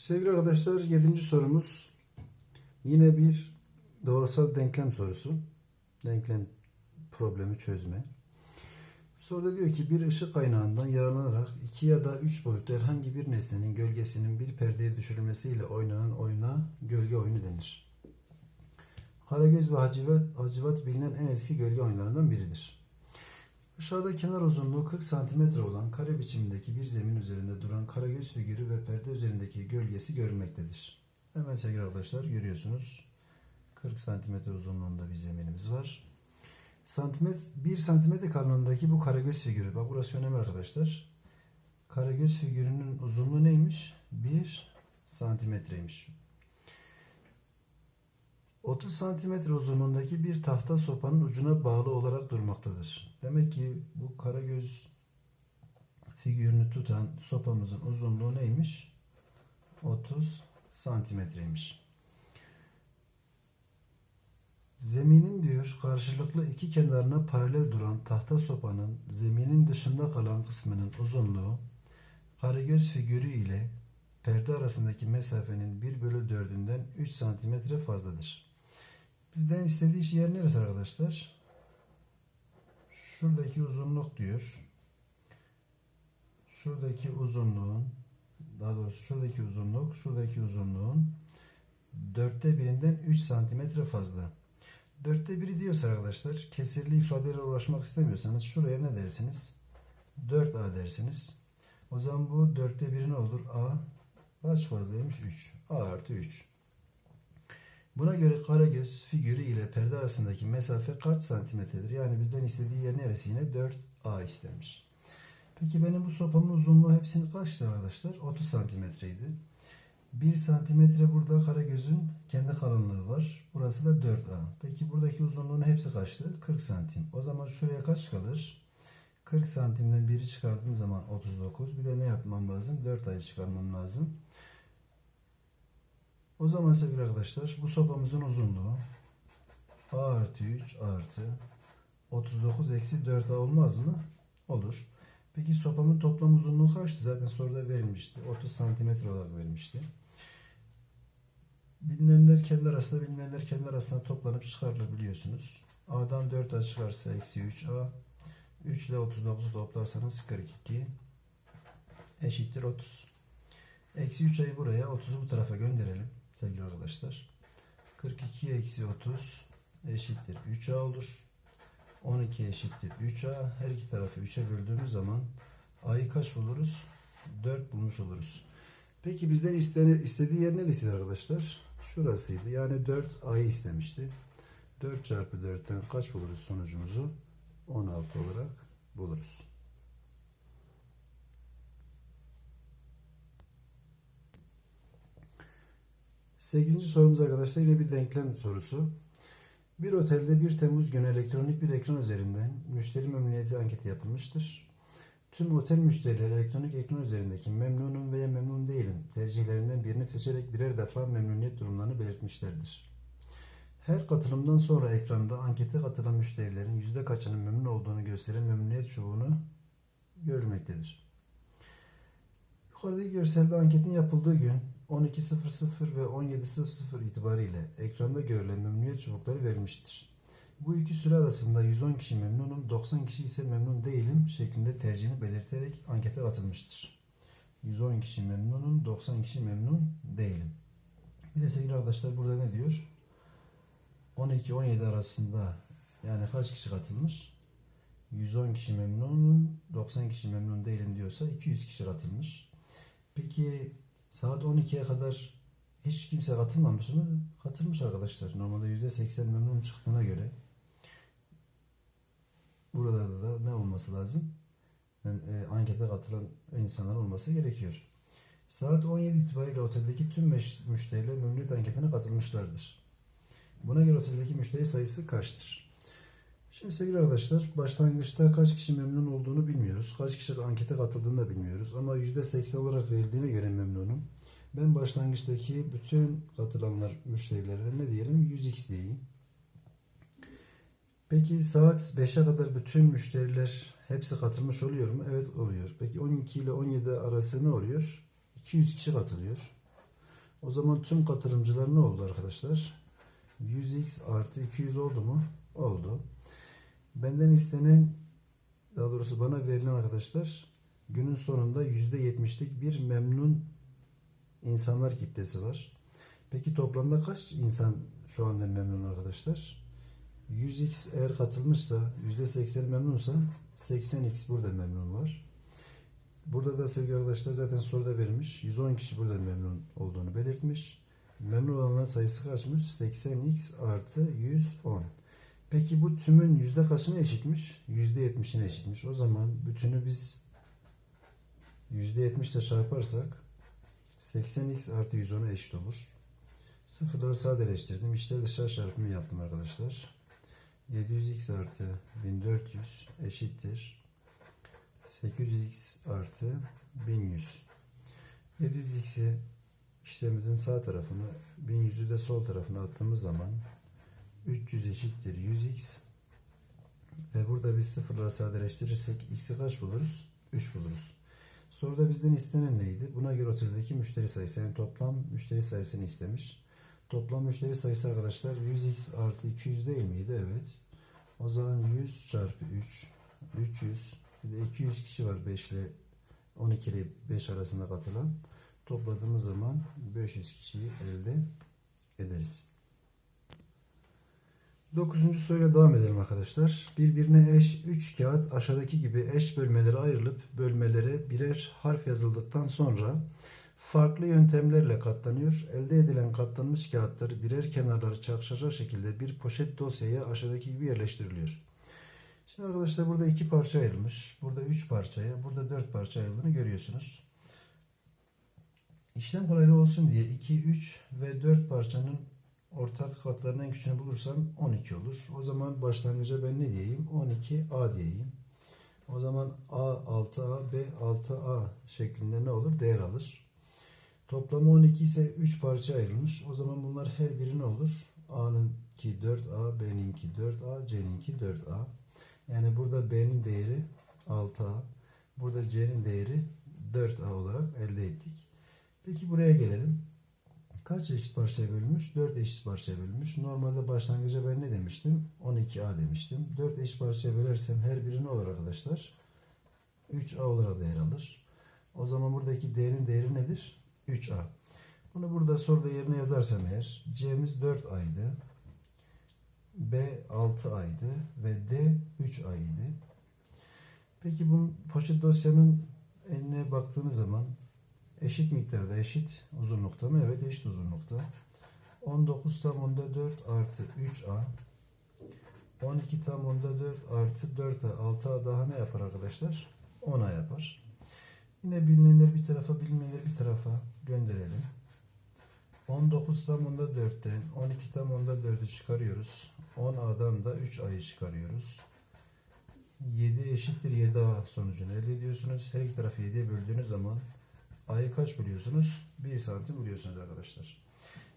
Sevgili arkadaşlar 7. sorumuz yine bir doğrusal denklem sorusu. Denklem problemi çözme. Soruda diyor ki bir ışık kaynağından yararlanarak iki ya da üç boyutlu herhangi bir nesnenin gölgesinin bir perdeye düşürülmesiyle oynanan oyuna gölge oyunu denir. Karagöz ve Hacivat, Hacivat bilinen en eski gölge oyunlarından biridir. Aşağıda kenar uzunluğu 40 cm olan kare biçimindeki bir zemin üzerinde duran karagöz figürü ve perde üzerindeki gölgesi görülmektedir. Hemen sevgili arkadaşlar görüyorsunuz. 40 cm uzunluğunda bir zeminimiz var. Santimetre, 1 santimetre kalınlığındaki bu karagöz figürü. Bak burası önemli arkadaşlar. Karagöz figürünün uzunluğu neymiş? 1 santimetreymiş. 30 santimetre uzunluğundaki bir tahta sopanın ucuna bağlı olarak durmaktadır. Demek ki bu karagöz figürünü tutan sopamızın uzunluğu neymiş? 30 santimetreymiş. Zeminin diyor karşılıklı iki kenarına paralel duran tahta sopanın zeminin dışında kalan kısmının uzunluğu karagöz figürü ile perde arasındaki mesafenin 1 bölü 4'ünden 3 santimetre fazladır. Bizden istediği yer neresi arkadaşlar? Şuradaki uzunluk diyor. Şuradaki uzunluğun daha doğrusu şuradaki uzunluk şuradaki uzunluğun dörtte birinden 3 santimetre fazla. Dörtte biri diyorsa arkadaşlar kesirli ifadelerle uğraşmak istemiyorsanız şuraya ne dersiniz? 4A dersiniz. O zaman bu dörtte biri ne olur? A kaç fazlaymış? 3. A artı 3. Buna göre karagöz figürü ile perde arasındaki mesafe kaç santimetredir? Yani bizden istediği yer neresi yine? 4A istemiş. Peki benim bu sopamın uzunluğu hepsini kaçtı arkadaşlar? 30 santimetreydi. 1 santimetre burada karagözün kendi kalınlığı var. Burası da 4A. Peki buradaki uzunluğun hepsi kaçtı? 40 santim. O zaman şuraya kaç kalır? 40 santimden biri çıkardığım zaman 39. Bir de ne yapmam lazım? 4 ayı çıkarmam lazım. O zaman sevgili arkadaşlar bu sopamızın uzunluğu A artı 3 artı 39 eksi 4A olmaz mı? Olur. Peki sopamın toplam uzunluğu kaçtı? Zaten soruda verilmişti. 30 santimetre olarak verilmişti. Bilinenler kendi arasında, bilmeyenler kendi arasında toplanıp çıkarılır biliyorsunuz. A'dan 4A çıkarsa eksi 3A. 3 ile 39'u toplarsanız 42 eşittir 30. Eksi 3 ayı buraya 30'u bu tarafa gönderelim sevgili arkadaşlar. 42 eksi 30 eşittir 3A olur. 12 eşittir 3A. Her iki tarafı 3'e böldüğümüz zaman A'yı kaç buluruz? 4 bulmuş oluruz. Peki bizden istene, istediği yer neresiydi arkadaşlar? Şurasıydı. Yani 4 A'yı istemişti. 4 çarpı 4'ten kaç buluruz sonucumuzu? 16 olarak buluruz. Sekizinci sorumuz arkadaşlar yine bir denklem sorusu. Bir otelde 1 Temmuz günü elektronik bir ekran üzerinden müşteri memnuniyeti anketi yapılmıştır. Tüm otel müşterileri elektronik ekran üzerindeki memnunum veya memnun değilim tercihlerinden birini seçerek birer defa memnuniyet durumlarını belirtmişlerdir. Her katılımdan sonra ekranda ankete katılan müşterilerin yüzde kaçının memnun olduğunu gösteren memnuniyet çubuğunu görülmektedir. Yukarıdaki görselde anketin yapıldığı gün 12.00 ve 17.00 itibariyle ekranda görülen memnuniyet çubukları verilmiştir. Bu iki süre arasında 110 kişi memnunum, 90 kişi ise memnun değilim şeklinde tercihini belirterek ankete katılmıştır. 110 kişi memnunum, 90 kişi memnun değilim. Bir de sevgili arkadaşlar burada ne diyor? 12-17 arasında yani kaç kişi katılmış? 110 kişi memnunum, 90 kişi memnun değilim diyorsa 200 kişi katılmış. Peki saat 12'ye kadar hiç kimse katılmamış mı? Katılmış arkadaşlar. Normalde %80 memnun çıktığına göre burada da ne olması lazım? Yani, e, ankete katılan insanlar olması gerekiyor. Saat 17 itibariyle oteldeki tüm müşteriler memnuniyet anketine katılmışlardır. Buna göre oteldeki müşteri sayısı kaçtır? Şimdi sevgili arkadaşlar başlangıçta kaç kişi memnun olduğunu bilmiyoruz. Kaç kişi ankete katıldığını da bilmiyoruz. Ama %80 olarak verildiğine göre memnunum. Ben başlangıçtaki bütün katılanlar müşterilere ne diyelim? 100x diyeyim. Peki saat 5'e kadar bütün müşteriler hepsi katılmış oluyor mu? Evet oluyor. Peki 12 ile 17 arası ne oluyor? 200 kişi katılıyor. O zaman tüm katılımcılar ne oldu arkadaşlar? 100x artı 200 oldu mu? Oldu. Benden istenen daha doğrusu bana verilen arkadaşlar günün sonunda %70'lik bir memnun insanlar kitlesi var. Peki toplamda kaç insan şu anda memnun arkadaşlar? 100x eğer katılmışsa %80 memnunsa 80x burada memnun var. Burada da sevgili arkadaşlar zaten soruda verilmiş. 110 kişi burada memnun olduğunu belirtmiş. Memnun olanların sayısı kaçmış? 80x artı 110. Peki bu tümün yüzde kaçına eşitmiş? Yüzde yetmişine eşitmiş. O zaman bütünü biz yüzde yetmişle çarparsak 80x artı 110'a eşit olur. Sıfırları sadeleştirdim. İçler dışarı çarpımı yaptım arkadaşlar. 700x artı 1400 eşittir. 800x artı 1100. 700x'i işlemimizin sağ tarafına 1100'ü de sol tarafına attığımız zaman 300 eşittir 100x ve burada biz sıfırları sadeleştirirsek x'i kaç buluruz? 3 buluruz. Soruda bizden istenen neydi? Buna göre oteldeki müşteri sayısı yani toplam müşteri sayısını istemiş. Toplam müşteri sayısı arkadaşlar 100x artı 200 değil miydi? Evet. O zaman 100 çarpı 3 300 bir de 200 kişi var 5 ile 12 ile 5 arasında katılan. Topladığımız zaman 500 kişiyi elde 9. soruyla devam edelim arkadaşlar. Birbirine eş 3 kağıt aşağıdaki gibi eş bölmelere ayrılıp bölmelere birer harf yazıldıktan sonra farklı yöntemlerle katlanıyor. Elde edilen katlanmış kağıtları birer kenarları çakışacak şekilde bir poşet dosyaya aşağıdaki gibi yerleştiriliyor. Şimdi arkadaşlar burada iki parça ayrılmış. Burada üç parçaya, burada dört parça ayrıldığını görüyorsunuz. İşlem kolaylığı olsun diye 2, 3 ve 4 parçanın ortak katlarının en küçüğünü bulursam 12 olur. O zaman başlangıca ben ne diyeyim? 12A diyeyim. O zaman A 6A, B 6A şeklinde ne olur? Değer alır. Toplamı 12 ise 3 parça ayrılmış. O zaman bunlar her biri ne olur? A'nınki 4A, B'ninki 4A, C'ninki 4A. Yani burada B'nin değeri 6A. Burada C'nin değeri 4A olarak elde ettik. Peki buraya gelelim. Kaç eşit parçaya bölünmüş? 4 eşit parçaya bölünmüş. Normalde başlangıca ben ne demiştim? 12A demiştim. 4 eşit parçaya bölersem her biri ne olur arkadaşlar? 3A olarak değer alır. O zaman buradaki D'nin değeri nedir? 3A. Bunu burada soruda yerine yazarsam eğer C'miz 4A'ydı. B 6A'ydı ve D 3A'ydı. Peki bu poşet dosyanın eline baktığınız zaman eşit miktarda eşit uzunlukta mı? Evet eşit uzunlukta. 19 tam onda 4 artı 3A 12 tam onda 4 artı 4A 6A daha ne yapar arkadaşlar? 10A yapar. Yine bilinenleri bir tarafa bilinmeyenleri bir tarafa gönderelim. 19 tam onda 4'ten 12 tam onda 4'ü çıkarıyoruz. 10A'dan da 3A'yı çıkarıyoruz. 7 eşittir 7A sonucunu elde ediyorsunuz. Her iki tarafı 7'ye böldüğünüz zaman A'yı kaç buluyorsunuz? 1 santim buluyorsunuz arkadaşlar.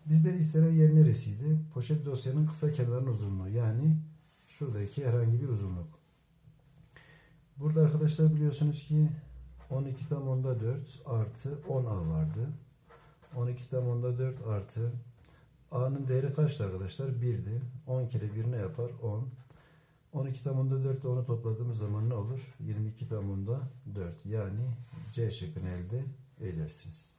Bizden istenen yer neresiydi? Poşet dosyanın kısa kenarının uzunluğu. Yani şuradaki herhangi bir uzunluk. Burada arkadaşlar biliyorsunuz ki 12 tam onda 4 artı 10A vardı. 12 tam onda 4 artı A'nın değeri kaçtı arkadaşlar? 1'di. 10 kere 1 ne yapar? 10. 12 tam onda 4 ile 10'u topladığımız zaman ne olur? 22 tam onda 4. Yani C şıkkını elde edersiniz.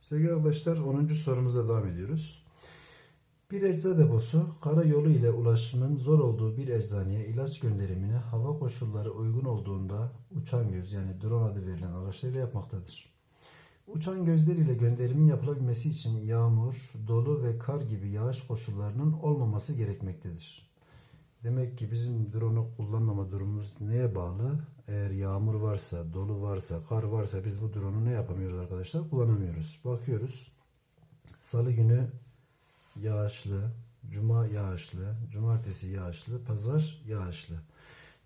Sevgili arkadaşlar 10. sorumuzla devam ediyoruz. Bir ecza deposu karayolu ile ulaşımın zor olduğu bir eczaneye ilaç gönderimini hava koşulları uygun olduğunda uçan göz yani drone adı verilen araçlarıyla yapmaktadır. Uçan gözler ile gönderimin yapılabilmesi için yağmur, dolu ve kar gibi yağış koşullarının olmaması gerekmektedir. Demek ki bizim drone'u kullanmama durumumuz neye bağlı? Eğer yağmur varsa, dolu varsa, kar varsa biz bu drone'u ne yapamıyoruz arkadaşlar? Kullanamıyoruz. Bakıyoruz. Salı günü yağışlı, cuma yağışlı, cumartesi yağışlı, pazar yağışlı.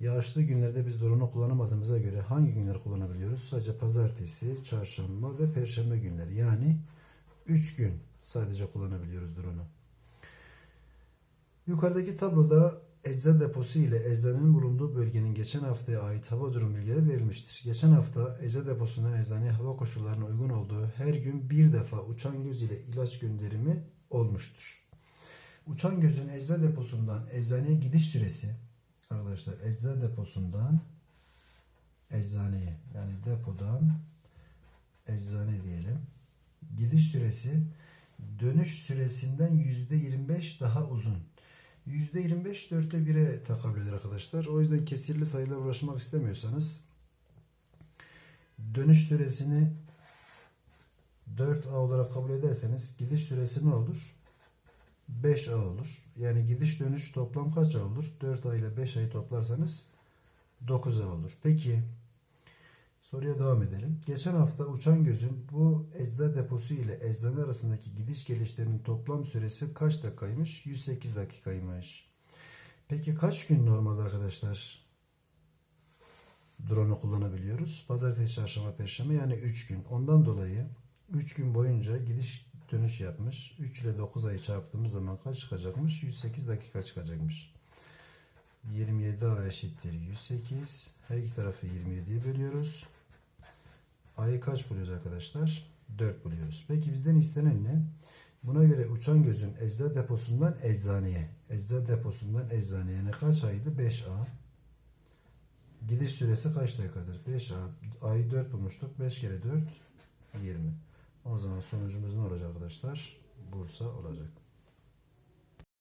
Yağışlı günlerde biz drone'u kullanamadığımıza göre hangi günler kullanabiliyoruz? Sadece pazartesi, çarşamba ve perşembe günleri. Yani 3 gün sadece kullanabiliyoruz drone'u. Yukarıdaki tabloda ecza deposu ile eczanenin bulunduğu bölgenin geçen haftaya ait hava durum bilgileri verilmiştir. Geçen hafta ecza deposundan eczaneye hava koşullarına uygun olduğu her gün bir defa uçan göz ile ilaç gönderimi olmuştur. Uçan gözün ecza deposundan eczaneye gidiş süresi arkadaşlar ecza deposundan eczaneye yani depodan eczane diyelim. Gidiş süresi dönüş süresinden %25 daha uzun. %25 dörtte 1'e tekabül eder arkadaşlar. O yüzden kesirli sayılar uğraşmak istemiyorsanız dönüş süresini 4A olarak kabul ederseniz gidiş süresi ne olur? 5A olur. Yani gidiş dönüş toplam kaç A olur? 4A ile 5A'yı toplarsanız 9A olur. Peki soruya devam edelim. Geçen hafta uçan gözün bu ecza deposu ile eczane arasındaki gidiş gelişlerinin toplam süresi kaç dakikaymış? 108 dakikaymış. Peki kaç gün normal arkadaşlar drone'u kullanabiliyoruz? Pazartesi, çarşamba, perşembe yani 3 gün. Ondan dolayı 3 gün boyunca gidiş dönüş yapmış. 3 ile 9 ayı çarptığımız zaman kaç çıkacakmış? 108 dakika çıkacakmış. 27 A eşittir 108. Her iki tarafı 27'ye bölüyoruz. A'yı kaç buluyoruz arkadaşlar? 4 buluyoruz. Peki bizden istenen ne? Buna göre uçan gözün ecza deposundan eczaneye. Ecza deposundan eczaneye ne kaç aydı? 5A. Gidiş süresi kaç dakikadır? 5A. A'yı 4 bulmuştuk. 5 kere 4 20. O zaman sonucumuz ne olacak arkadaşlar? Bursa olacak.